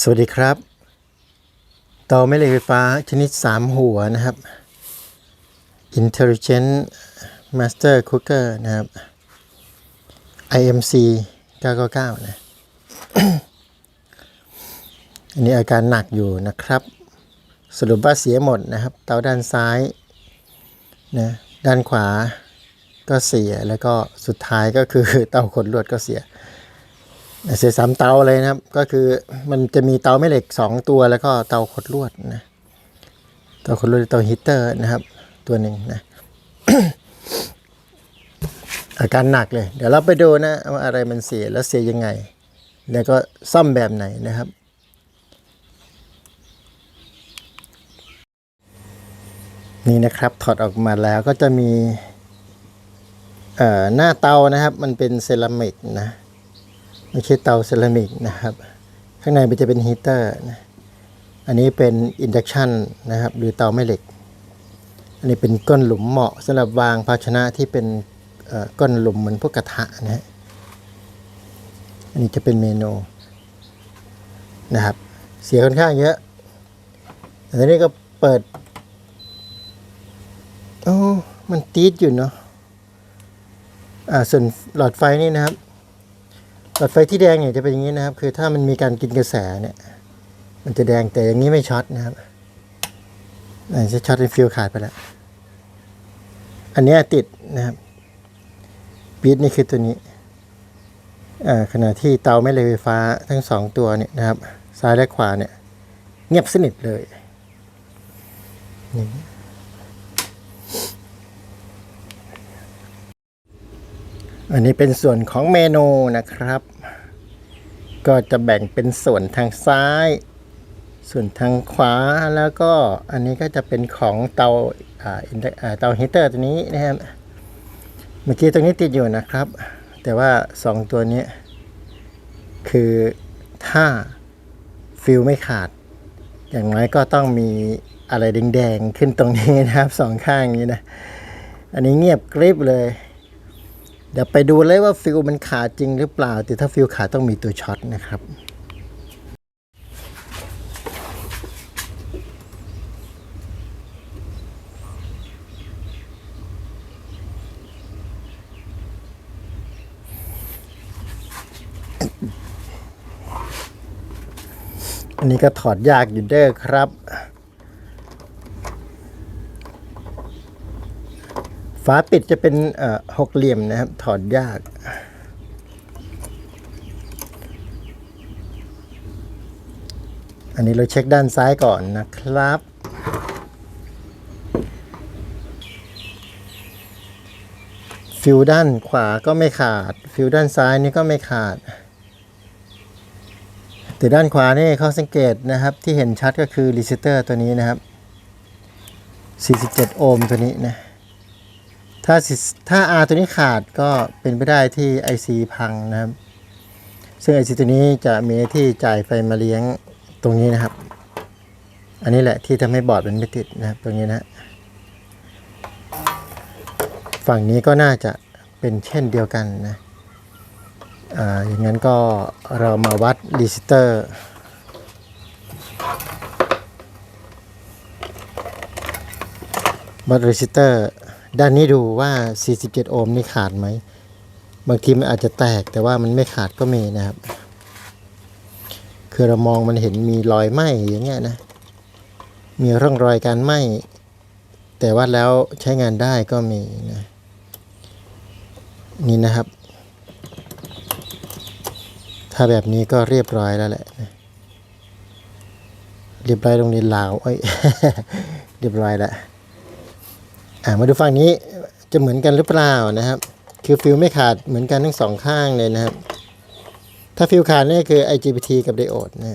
สวัสดีครับเตาแม่เหล็กไฟฟ้าชนิด 3 หัวนะครับ Intelligent Master Cooker นะครับ IMC 999 นะ อันนี้อาการหนักอยู่นะครับ สรุปว่าเสียหมดนะครับ เตาด้านซ้ายนะด้านขวาก็เสียแล้วก็สุดท้ายก็คือเตาขดลวดก็เสีย เสียสามเตาเลยนะครับ ก็คือมันจะมีเตาแม่เหล็กสองตัวแล้วก็เตาขดลวดนะเตาขดลวดเตาฮีเตอร์นะครับ ตัวหนึ่งนะอาการหนักเลย เดี๋ยวเราไปดูนะว่าอะไรมันเสียแล้วเสียยังไง แล้วก็ซ่อมแบบไหนนะครับ นี่นะครับถอดออกมาแล้วก็จะมีหน้าเตานะครับ มันเป็นเซรามิกนะ ไม่ใช่เตาเซรามิกนะครับ ข้างในมันจะเป็นฮีเตอร์นะอันนี้เป็นอินดักชันนะครับ หรือเตาแม่เหล็ก อันนี้เป็นก้นหลุมเหมาะสำหรับวางภาชนะที่เป็นก้นหลุมเหมือนพวกกระทะนะฮะอันนี้จะเป็นเมนูนะครับ เสียค่อนข้างเยอะแต่ทีนี้ก็เปิดโอ้มันตีดอยู่เนาะอ่าส่วนหลอดไฟนี่นะครับ หลอดไฟที่แดงเนี่ยจะเป็นอย่างนี้นะครับ คือถ้ามันมีการกินกระแสเนี่ย มันจะแดงแต่อย่างนี้ไม่ช็อตนะครับอันนี้จะช็อตเป็นฟิวขาดไปแล้ว อันนี้ติดนะครับปีดนี่คือตัวนี้ขณะที่เตาแม่เหล็กไฟฟ้าทั้งสองตัวเนี่ยนะครับ ซ้ายและขวาเนี่ย เงียบสนิทเลยนี่ อันนี้เป็นส่วนของเมนูนะครับ ก็จะแบ่งเป็นส่วนทางซ้าย ส่วนทางขวาแล้วก็อันนี้ก็จะเป็นของเตาเตาฮีเตอร์ตัวนี้นะครับเมื่อกี้ตรงนี้ติดอยู่นะครับ แต่ว่าสองตัวนี้ คือถ้าฟิลไม่ขาด อย่างน้อยก็ต้องมีอะไรแดงๆขึ้นตรงนี้นะครับสองข้างนี้นะ อันนี้เงียบกริบเลย เดี๋ยวไปดูเลยว่าฟิลมันขาดจริงหรือเปล่า แต่ถ้าฟิลขาดต้องมีตัวช็อตนะครับอันนี้ก็ถอดยากอยู่เด้อครับ ฝาปิดจะเป็นหกเหลี่ยมนะครับ ถอดยากอันนี้เราเช็คด้านซ้ายก่อนนะครับ ฟิวด้านขวาก็ไม่ขาด ฟิวด้านซ้ายนี่ก็ไม่ขาด แต่ด้านขวานี่เขาสังเกตนะครับ ที่เห็นชัดก็คือรีเซเตอร์ตัวนี้นะครับ 47 โอห์มตัวนี้นะ ถ้าสิถ้า R ตัวนี้ขาดก็เป็นไปได้ที่ IC พังนะครับ ซึ่ง IC ตัวนี้จะมีที่จ่ายไฟมาเลี้ยงตรงนี้นะครับ อันนี้แหละที่ทำให้บอร์ดมันไม่ติดนะครับ ตรงนี้นะ ฝั่งนี้ก็น่าจะเป็นเช่นเดียวกันนะอ่าอย่างนั้นก็เรามาวัดรีสิเตอร์วัดรีสิเตอร์ ด้านนี้ดูว่า 47 โอห์มนี่ขาดไหม บางทีมันอาจจะแตกแต่ว่ามันไม่ขาดก็มีนะครับ คือเรามองมันเห็นมีรอยไหม้อย่างเงี้ยนะ มีร่องรอยการไหม้แต่ว่าแล้วใช้งานได้ก็มีนะ นี่นะครับ ถ้าแบบนี้ก็เรียบร้อยแล้วแหละนะเรียบร้อยตรงนี้ลาวเอ้ย เรียบร้อยแล้ว อ่ามาดูฝั่งนี้จะเหมือนกันหรือเปล่านะครับ คือฟิลไม่ขาดเหมือนกันทั้งสองข้างเลยนะครับ ถ้าฟิลขาดนี่คือ IGBT กับไดโอดนะ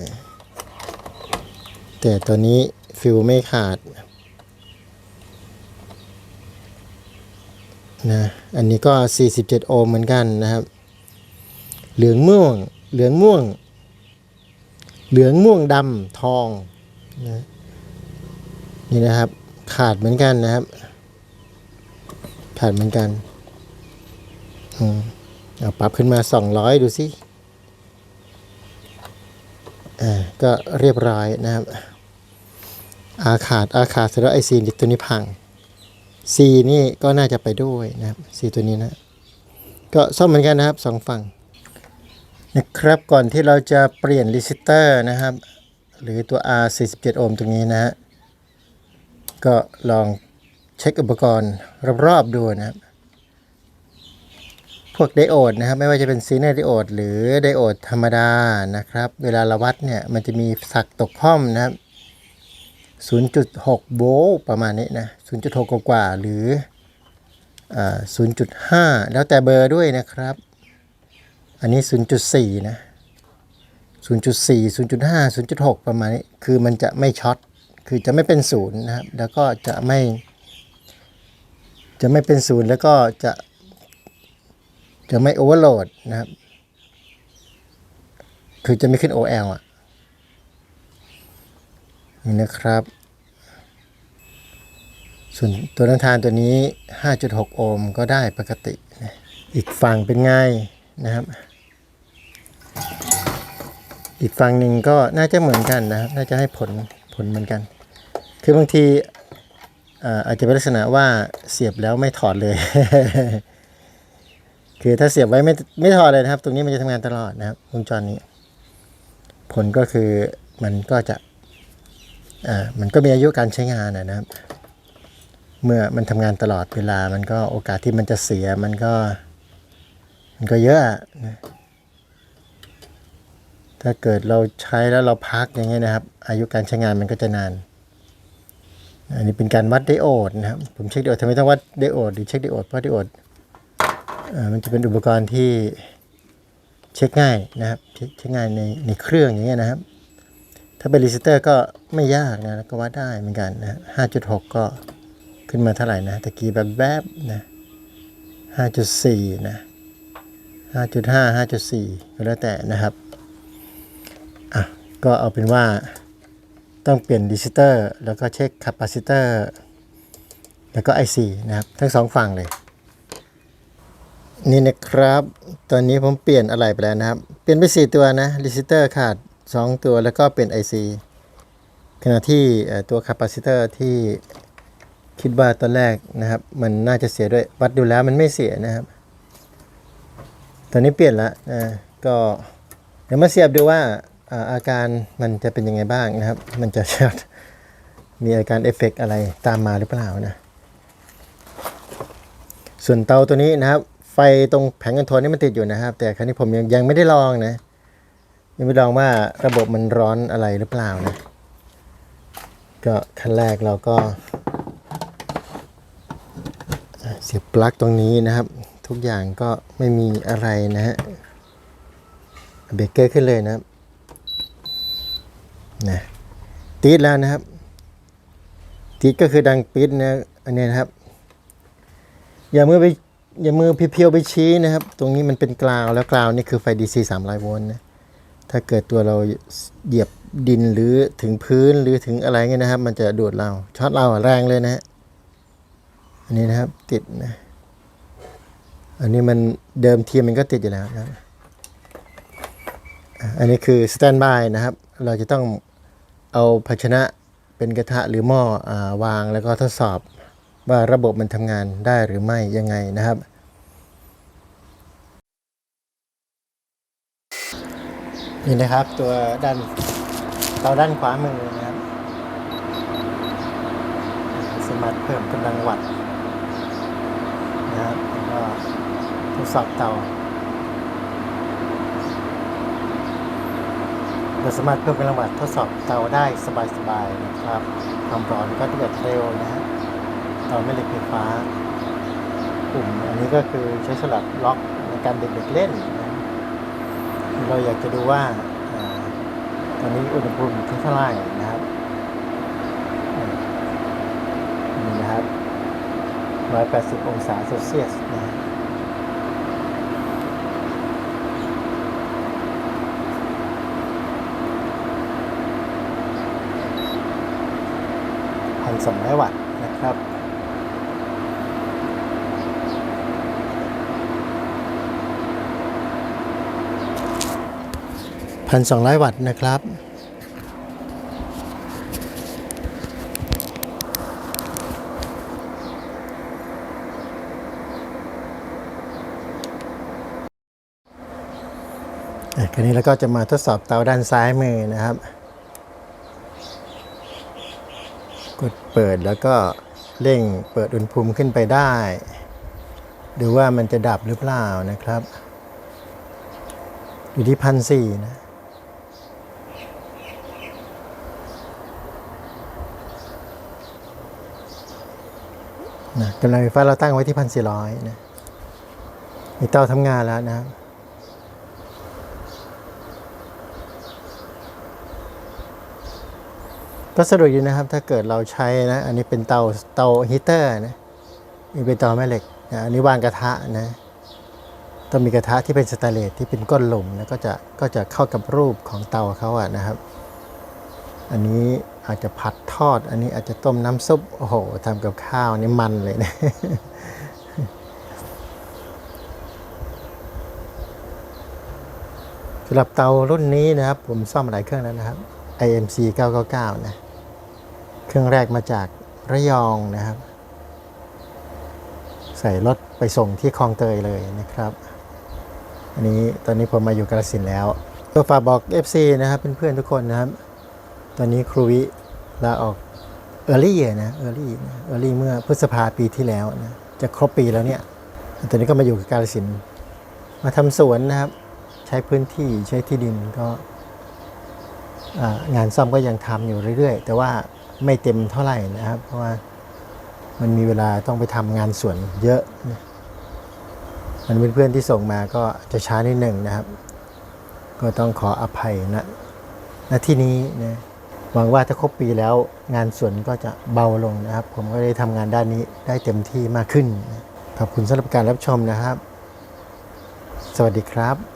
แต่ตัวนี้ฟิลไม่ขาดนะอันนี้ก็ 47 โอห์มเหมือนกันนะครับ เหลืองม่วง เหลืองม่วง เหลืองม่วงดำทองนะนี่นะครับ ขาดเหมือนกันนะครับ ขาดเหมือนกันอืมเอาปรับขึ้นมา200ดูสิอ่าก็เรียบร้อยนะครับ อาขาดอาขาดเสร็จแล้วไอซีตัวนี้พัง C นี่ก็น่าจะไปด้วยนะครับ C ตัวนี้นะก็ซ่อมเหมือนกันนะครับสองฝั่งนะครับก่อนที่เราจะเปลี่ยนรีสิเตอร์นะครับ หรือตัว R 47 โอห์มตรงนี้นะฮะก็ลอง เช็คอุปกรณ์รอบๆดูนะครับ พวกไดโอดนะครับ ไม่ว่าจะเป็นซีเนอร์ไดโอดหรือไดโอดธรรมดานะครับ เวลาเราวัดเนี่ย มันจะมีสักตกห้อมนะครับ 0.6 โวลต์ประมาณนี้นะ 0.6 กว่าหรืออ0.5 แล้วแต่เบอร์ด้วยนะครับ อันนี้ 0.4 นะ 0.4 0.5 0.6 ประมาณนี้ คือมันจะไม่ช็อต คือจะไม่เป็นศูนย์นะครับ แล้วก็จะไม่ จะไม่เป็นศูนย์แล้วก็จะจะไม่โอเวอร์โหลดนะครับ คือจะไม่ขึ้น OL อะ นี่นะครับ ส่วนตัวน้ำทานตัวนี้ 5.6 โอห์มก็ได้ปกติ อีกฝั่งเป็นไงนะครับ อีกฝั่งหนึ่งก็น่าจะเหมือนกันนะครับ น่าจะให้ผลผลเหมือนกัน คือบางที อาจจะเป็นลักษณะว่าเสียบแล้วไม่ถอดเลย คือถ้าเสียบไว้ไม่ไม่ถอดเลยนะครับ ตรงนี้มันจะทำงานตลอดนะครับวงจรนี้ ผลก็คือมันก็จะอ่ามันก็มีอายุการใช้งานนะนะครับ เมื่อมันทำงานตลอดเวลามันก็โอกาสที่มันจะเสียมันก็ มันก็เยอะอะนะถ้าเกิดเราใช้แล้วเราพักอย่างเงี้ยนะครับ อายุการใช้งานมันก็จะนาน อันนี้เป็นการวัดไดโอดนะครับ ผมเช็คไดโอดทำไมต้องวัดไดโอดหรือเช็คไดโอดเพราะไดโอดมันจะเป็นอุปกรณ์ที่เช็คง่ายนะครับเช็คง่ายในในเครื่องอย่างเงี้ยนะครับ ถ้าเป็นรีสเตอร์ก็ไม่ยากนะก็วัดได้เหมือนกันนะห้าจุดหกก็ขึ้นมาเท่าไหร่นะตะกี้แบบแบบนะห้าจุดสี่นะห้าจุดห้าห้าจุดสี่ก็แล้วแต่นะครับอะก็เอาเป็นว่า ต้องเปลี่ยนรีสิสเตอร์แล้วก็เช็คคาปาซิเตอร์แล้วก็ IC นะครับ ทั้งสองฝั่งเลย นี่นะครับ ตอนนี้ผมเปลี่ยนอะไรไปแล้วนะครับ เปลี่ยนไป 4 ตัวนะรีสิสเตอร์ขาด 2 ตัวแล้วก็เป็น IC ขณะที่ตัวคาปาซิเตอร์ที่คิดว่าตอนแรกนะครับ มันน่าจะเสียด้วยวัดดูแล้วมันไม่เสียนะครับ ตอนนี้เปลี่ยนล้วนะก็เดี๋ยวมาเสียบดูว่า อาการมันจะเป็นยังไงบ้างนะครับ มันจะมีอาการเอฟเฟกต์อะไรตามมาหรือเปล่านะ ส่วนเตาตัวนี้นะครับ ไฟตรงแผงคอนโทรลนี่มันติดอยู่นะครับ แต่ครั้นี้ผมยังยังไม่ได้ลองนะ ยังไม่ลองว่าระบบมันร้อนอะไรหรือเปล่านะ ก็ขั้นแรกเราก็ เสียบปลั๊กตรงนี้นะครับ ทุกอย่างก็ไม่มีอะไรนะฮะ เบรกเกอร์ขึ้นเลยนะครับ นะตีดแล้วนะครับ ตีดก็คือดังปิดนะอันนี้นะครับ อย่ามือไปอย่ามือเพียวๆไปชี้นะครับ ตรงนี้มันเป็นกราวแล้วกราวนี่คือไฟ DC 300โวลต์นะถ้าเกิดตัวเราเหยียบดินหรือถึงพื้นหรือถึงอะไรเงี้ยนะครับ มันจะดูดเราช็อตเราแรงเลยนะฮะอันนี้นะครับติดนะอันนี้มันเดิมทีมันก็ติดอยู่แล้วนะอันนี้คือสแตนบายนะครับ เราจะต้อง เอาภาชนะเป็นกระทะหรือหม้ออาวางแล้วก็ทดสอบว่าระบบมันทำงานได้หรือไม่ยังไงนะครับ นี่นะครับตัวด้านเตาด้านขวามือนะครับ สามารถเพิ่มกำลังวัตต์นะครับก็ทดสอบเตา เราสามารถเพิ่มกำลังวัตทดสอบเตาได้สบายๆนะครับความร้อนก็จะเกิดเร็วนะฮะตอนไม่เล็กไฟฟ้า ปุ่มอันนี้ก็คือใช้สลับล็อกในการเด็กๆเล่นนะเราอยากจะดูว่าตอนนี้อุณหภูมิเท่าไหร่นะครับนี่นะครับ180 องศาเซลเซียสนะครั 200 วัตต์นะครับ พันสองร้อยวัตต์นะครับ อะ คราวนี้เราก็จะมาทดสอบเตาด้านซ้ายมือนะครับ กดเปิดแล้วก็เร่งเปิดอุณหภูมิขึ้นไปได้ ดูว่ามันจะดับหรือเปล่านะครับ อยู่ที่พันสี่นะนะกำลังไฟฟ้าเราตั้งไว้ที่พันสี่ร้อยนะมีเตาทำงานแล้วนะครับ ก็สะดวกดีนะครับ ถ้าเกิดเราใช้นะ อันนี้เป็นเตาเตาฮีเตอร์นะนี่เป็นเตาแม่เหล็กนะอันนี้วางกระทะนะต้องมีกระทะที่เป็นสแตนเลสที่เป็นก้นหลุมนะก็จะก็จะเข้ากับรูปของเตาเขาอะนะครับ อันนี้อาจจะผัดทอด อันนี้อาจจะต้มน้ำซุปโอ้โหทำกับข้าวนี่มันเลยนะสำหรับเตารุ่นนี้นะครับ ผมซ่อมหลายเครื่องแล้วนะครับ IMC 999 นะ เครื่องแรกมาจากระยองนะครับ ใส่รถไปส่งที่คลองเตยเลยนะครับ อันนี้ตอนนี้ผมมาอยู่กาลสินแล้วก็ฝากบอก FC นะครับเพื่อนๆทุกคนนะครับ ตอนนี้ครูวิลาออกเออร์ลี่นะเออร์ลี่เออร์ลี่เมื่อพฤษภาปีที่แล้วนะจะครบปีแล้วเนี่ยตอนนี้ก็มาอยู่กับกาลสินมาทำสวนนะครับ ใช้พื้นที่ใช้ที่ดินก็งานซ่อมก็ยังทำอยู่เรื่อย ๆ แต่ว่า ไม่เต็มเท่าไหร่นะครับ เพราะว่ามันมีเวลาต้องไปทำงานสวนเยอะนะมันเพื่อนๆที่ส่งมาก็จะช้านิดหนึ่งนะครับ ก็ต้องขออภัยนะณที่นี้นะหวังว่าถ้าครบปีแล้วงานสวนก็จะเบาลงนะครับ ผมก็ได้ทำงานด้านนี้ได้เต็มที่มากขึ้น ขอบคุณสำหรับการรับชมนะครับ สวัสดีครับ